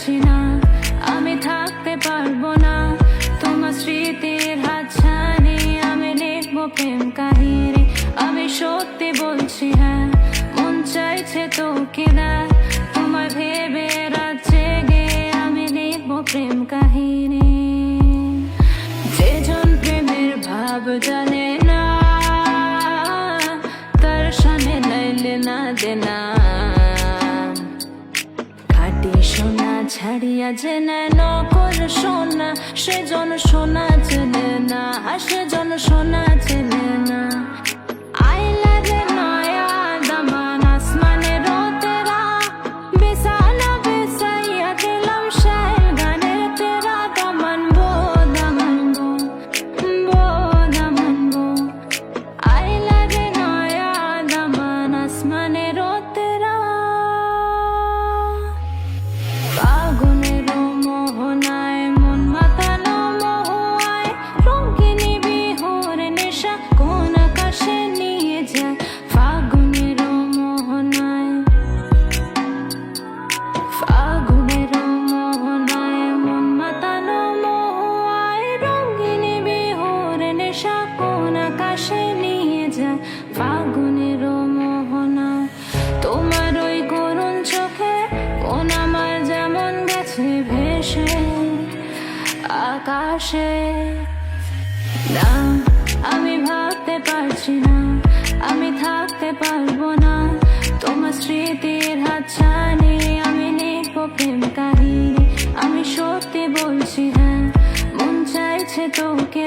পারছি না। আমি থাকতে পারব না। তোমার স্মৃতির হাত ছাড়ি আমি লিখব প্রেম কাহিনী। আমি সত্যি বলছি হ্যাঁ মন চাইছে তোকে দেখ তোমার ভেবে রাত জেগে আমি লিখব প্রেম কাহিনী। যেজন প্রেমের ভাব জানে যে নকল সোনা সেজন সোনা চেনে না সেজন সোনা আকাশে না, আমি ভাবতে পারছি না, আমি থাকতে পারব না। তোমার স্মৃতির হাত ছানি আমি লিখব প্রেম কাহিনী। আমি সত্যি বলছি হ্যাঁ মন চাইছে তোকে